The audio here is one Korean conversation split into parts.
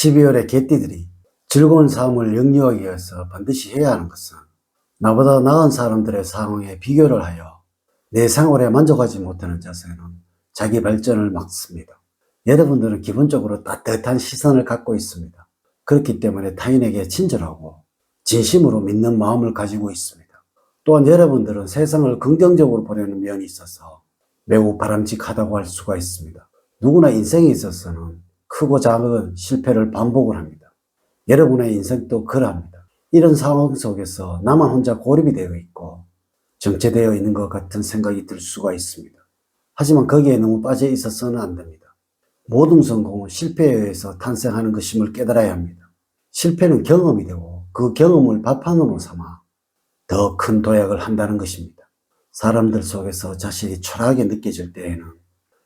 12월에 개띠들이 즐거운 삶을 영위하기 위해서 반드시 해야 하는 것은 나보다 나은 사람들의 상황에 비교를 하여 내 생활에 만족하지 못하는 자세는 자기 발전을 막습니다. 여러분들은 기본적으로 따뜻한 시선을 갖고 있습니다. 그렇기 때문에 타인에게 친절하고 진심으로 믿는 마음을 가지고 있습니다. 또한 여러분들은 세상을 긍정적으로 보려는 면이 있어서 매우 바람직하다고 할 수가 있습니다. 누구나 인생에 있어서는 크고 작은 실패를 반복을 합니다. 여러분의 인생도 그러합니다. 이런 상황 속에서 나만 혼자 고립이 되어 있고 정체되어 있는 것 같은 생각이 들 수가 있습니다. 하지만 거기에 너무 빠져 있어서는 안 됩니다. 모든 성공은 실패에 의해서 탄생하는 것임을 깨달아야 합니다. 실패는 경험이 되고 그 경험을 발판으로 삼아 더 큰 도약을 한다는 것입니다. 사람들 속에서 자신이 초라하게 느껴질 때에는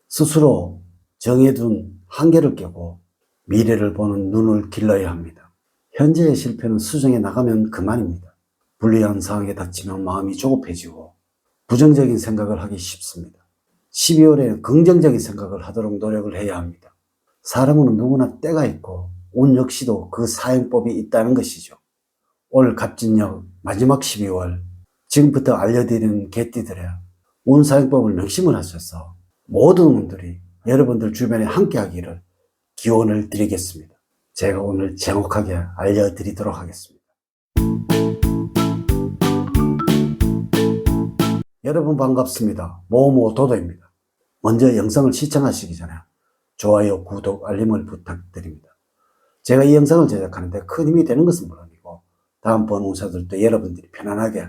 스스로 정해둔 한계를 깨고 미래를 보는 눈을 길러야 합니다. 현재의 실패는 수정해 나가면 그만입니다. 불리한 상황에 닥치면 마음이 조급해지고 부정적인 생각을 하기 쉽습니다. 12월에는 긍정적인 생각을 하도록 노력을 해야 합니다. 사람은 누구나 때가 있고 운 역시도 그 사용법이 있다는 것이죠. 올 갑진력 마지막 12월 지금부터 알려드리는 개띠들의 운 사용법을 명심을 하셔서 모든 분들이 여러분들 주변에 함께 하기를 기원을 드리겠습니다. 제가 오늘 정확하게 알려드리도록 하겠습니다. 여러분 반갑습니다. 모모 도도입니다. 먼저 영상을 시청하시기 전에 좋아요, 구독, 알림을 부탁드립니다. 제가 이 영상을 제작하는데 큰 힘이 되는 것은 물론이고 다음번 운사들도 여러분들이 편안하게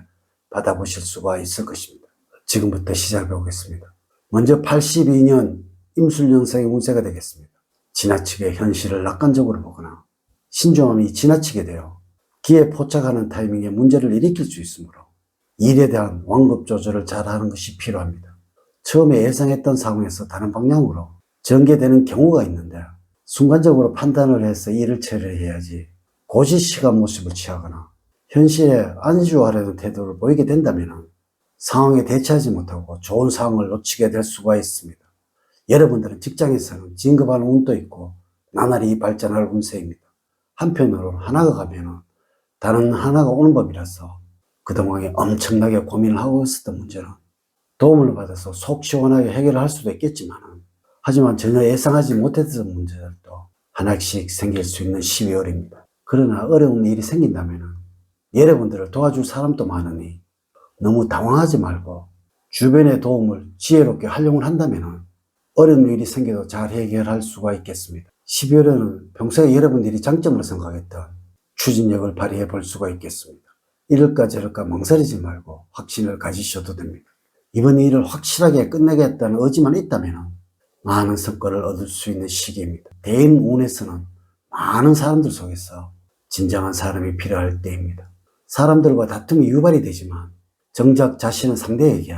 받아보실 수가 있을 것입니다. 지금부터 시작해 보겠습니다. 먼저 82년 임술년생의 운세가 되겠습니다. 지나치게 현실을 낙관적으로 보거나 신중함이 지나치게 되어 기에 포착하는 타이밍에 문제를 일으킬 수 있으므로 일에 대한 완급 조절을 잘 하는 것이 필요합니다. 처음에 예상했던 상황에서 다른 방향으로 전개되는 경우가 있는데 순간적으로 판단을 해서 일을 처리해야지 고지시간 모습을 취하거나 현실에 안주하려는 태도를 보이게 된다면 상황에 대처하지 못하고 좋은 상황을 놓치게 될 수가 있습니다. 여러분들은 직장에서는 진급할 운도 있고 나날이 발전할 운세입니다. 한편으로 하나가 가면은 다른 하나가 오는 법이라서 그동안에 엄청나게 고민을 하고 있었던 문제는 도움을 받아서 속 시원하게 해결을 할 수도 있겠지만 하지만 전혀 예상하지 못했던 문제들도 하나씩 생길 수 있는 12월입니다. 그러나 어려운 일이 생긴다면 여러분들을 도와줄 사람도 많으니 너무 당황하지 말고 주변의 도움을 지혜롭게 활용을 한다면 어려운 일이 생겨도 잘 해결할 수가 있겠습니다. 12월에는 평소에 여러분들이 장점으로 생각했던 추진력을 발휘해 볼 수가 있겠습니다. 이럴까 저럴까 망설이지 말고 확신을 가지셔도 됩니다. 이번 일을 확실하게 끝내겠다는 의지만 있다면 많은 성과를 얻을 수 있는 시기입니다. 대인 운에서는 많은 사람들 속에서 진정한 사람이 필요할 때입니다. 사람들과 다툼이 유발이 되지만 정작 자신은 상대에게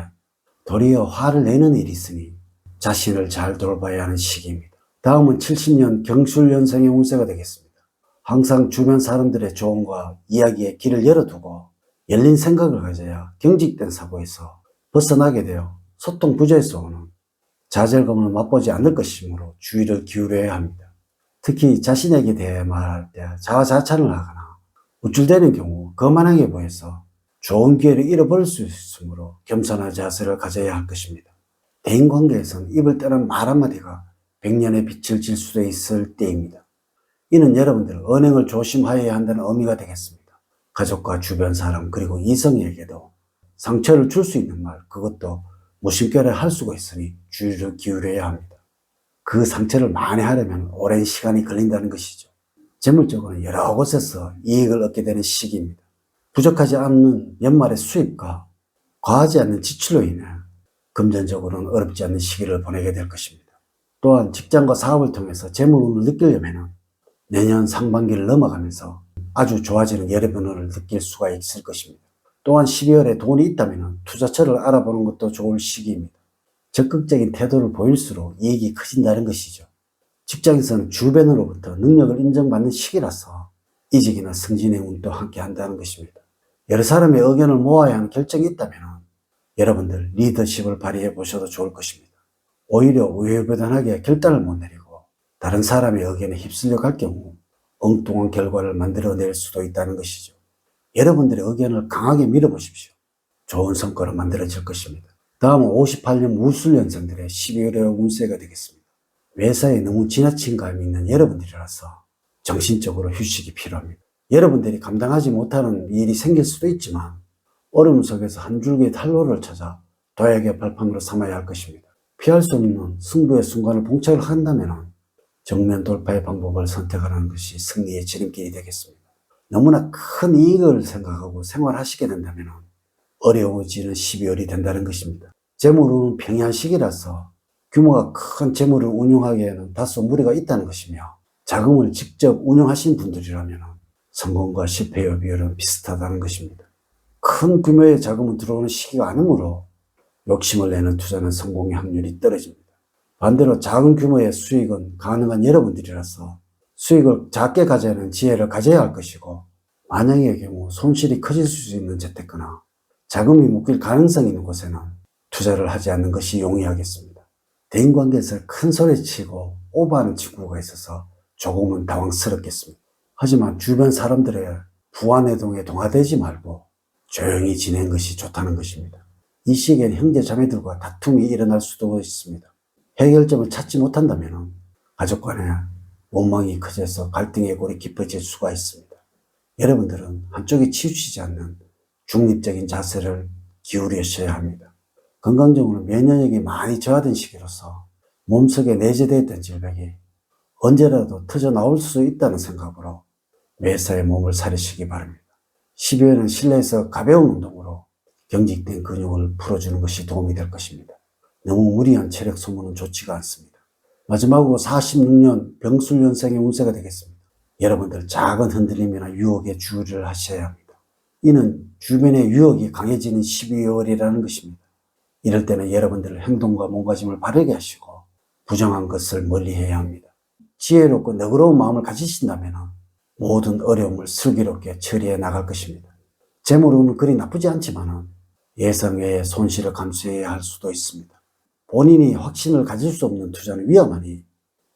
도리어 화를 내는 일이 있으니 자신을 잘 돌봐야 하는 시기입니다. 다음은 70년 경술연생의 운세가 되겠습니다. 항상 주변 사람들의 조언과 이야기에 길을 열어두고 열린 생각을 가져야 경직된 사고에서 벗어나게 되어 소통 부재에서 오는 좌절감을 맛보지 않을 것이므로 주의를 기울여야 합니다. 특히 자신에게 대해 말할 때 자화자찬을 하거나 우쭐대는 경우 거만하게 보여서 좋은 기회를 잃어버릴 수 있으므로 겸손한 자세를 가져야 할 것입니다. 대인 관계에서는 입을 떠난 말 한마디가 백년의 빛을 질 수도 있을 때입니다. 이는 여러분들 언행을 조심하여야 한다는 의미가 되겠습니다. 가족과 주변 사람 그리고 이성에게도 상처를 줄 수 있는 말 그것도 무심결에 할 수가 있으니 주의를 기울여야 합니다. 그 상처를 만회하려면 오랜 시간이 걸린다는 것이죠. 재물적으로는 여러 곳에서 이익을 얻게 되는 시기입니다. 부족하지 않는 연말의 수입과 과하지 않는 지출로 인해 금전적으로는 어렵지 않는 시기를 보내게 될 것입니다. 또한 직장과 사업을 통해서 재물운을 느끼려면 내년 상반기를 넘어가면서 아주 좋아지는 여러분을 느낄 수가 있을 것입니다. 또한 12월에 돈이 있다면 투자처를 알아보는 것도 좋을 시기입니다. 적극적인 태도를 보일수록 이익이 커진다는 것이죠. 직장에서는 주변으로부터 능력을 인정받는 시기라서 이직이나 승진의 운도 함께 한다는 것입니다. 여러 사람의 의견을 모아야 하는 결정이 있다면 여러분들 리더십을 발휘해 보셔도 좋을 것입니다. 오히려 우유부단하게 결단을 못 내리고 다른 사람의 의견에 휩쓸려 갈 경우 엉뚱한 결과를 만들어낼 수도 있다는 것이죠. 여러분들의 의견을 강하게 밀어보십시오. 좋은 성과로 만들어질 것입니다. 다음은 58년 무술년생들의 12월의 운세가 되겠습니다. 외사에 너무 지나친 감이 있는 여러분들이라서 정신적으로 휴식이 필요합니다. 여러분들이 감당하지 못하는 일이 생길 수도 있지만 어려움 속에서 한 줄기의 탈로를 찾아 도약의 발판으로 삼아야 할 것입니다. 피할 수 없는 승부의 순간을 봉착을 한다면 정면 돌파의 방법을 선택하는 것이 승리의 지름길이 되겠습니다. 너무나 큰 이익을 생각하고 생활하시게 된다면 어려워지는 12월이 된다는 것입니다. 재물은 평이한 시기라서 규모가 큰 재물을 운용하기에는 다소 무리가 있다는 것이며 자금을 직접 운용하신 분들이라면 성공과 실패의 비율은 비슷하다는 것입니다. 큰 규모의 자금은 들어오는 시기가 아니므로 욕심을 내는 투자는 성공의 확률이 떨어집니다. 반대로 작은 규모의 수익은 가능한 여러분들이라서 수익을 작게 가져야하는 지혜를 가져야 할 것이고 만약의 경우 손실이 커질 수 있는 재테크나 자금이 묶일 가능성이 있는 곳에는 투자를 하지 않는 것이 용이하겠습니다. 대인관계에서 큰 소리치고 오버하는 친구가 있어서 조금은 당황스럽겠습니다. 하지만 주변 사람들의 부안해동에 동화되지 말고 조용히 지내는 것이 좋다는 것입니다. 이 시기엔 형제 자매들과 다툼이 일어날 수도 있습니다. 해결점을 찾지 못한다면 가족 간에 원망이 커져서 갈등의 골이 깊어질 수가 있습니다. 여러분들은 한쪽이 치우치지 않는 중립적인 자세를 기울이셔야 합니다. 건강적으로 면역력이 많이 저하된 시기로서 몸속에 내재되어 있던 질병이 언제라도 터져 나올 수 있다는 생각으로 매사에 몸을 사리시기 바랍니다. 12회는 실내에서 가벼운 운동으로 경직된 근육을 풀어주는 것이 도움이 될 것입니다. 너무 무리한 체력 소모는 좋지가 않습니다. 마지막으로 46년 병술년생의 운세가 되겠습니다. 여러분들 작은 흔들림이나 유혹에 주의를 하셔야 합니다. 이는 주변의 유혹이 강해지는 12월이라는 것입니다. 이럴 때는 여러분들 행동과 몸가짐을 바르게 하시고 부정한 것을 멀리 해야 합니다. 지혜롭고 너그러운 마음을 가지신다면 모든 어려움을 슬기롭게 처리해 나갈 것입니다. 재물은 그리 나쁘지 않지만 예상 외의 손실을 감수해야 할 수도 있습니다. 본인이 확신을 가질 수 없는 투자는 위험하니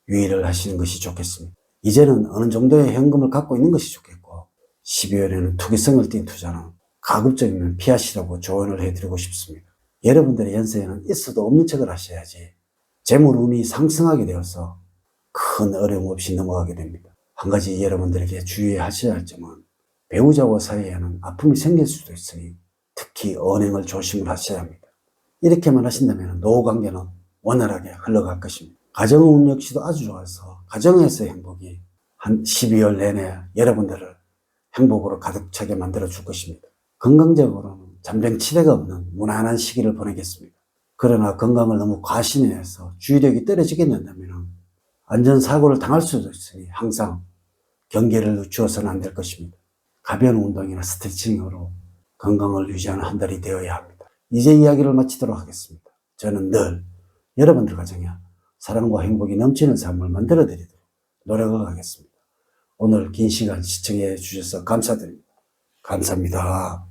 유의를 하시는 것이 좋겠습니다. 이제는 어느 정도의 현금을 갖고 있는 것이 좋겠고 12월에는 투기성을 띈 투자는 가급적이면 피하시라고 조언을 해드리고 싶습니다. 여러분들의 연세에는 있어도 없는 척을 하셔야지 재물 운이 상승하게 되어서 큰 어려움 없이 넘어가게 됩니다. 한 가지 여러분들에게 주의하셔야 할 점은 배우자와 사이에는 아픔이 생길 수도 있으니 특히 언행을 조심을 하셔야 합니다. 이렇게만 하신다면 노후 관계는 원활하게 흘러갈 것입니다. 가정운 역시도 아주 좋아서 가정에서의 행복이 한 12월 내내 여러분들을 행복으로 가득 차게 만들어 줄 것입니다. 건강적으로는 잠병치레가 없는 무난한 시기를 보내겠습니다. 그러나 건강을 너무 과신해서 주의력이 떨어지게 된다면 안전사고를 당할 수도 있으니 항상 경계를 늦추어서는 안 될 것입니다. 가벼운 운동이나 스트레칭으로 건강을 유지하는 한 달이 되어야 합니다. 이제 이야기를 마치도록 하겠습니다. 저는 늘 여러분들 가정에 사랑과 행복이 넘치는 삶을 만들어 드리도록 노력을 하겠습니다. 오늘 긴 시간 시청해 주셔서 감사드립니다. 감사합니다.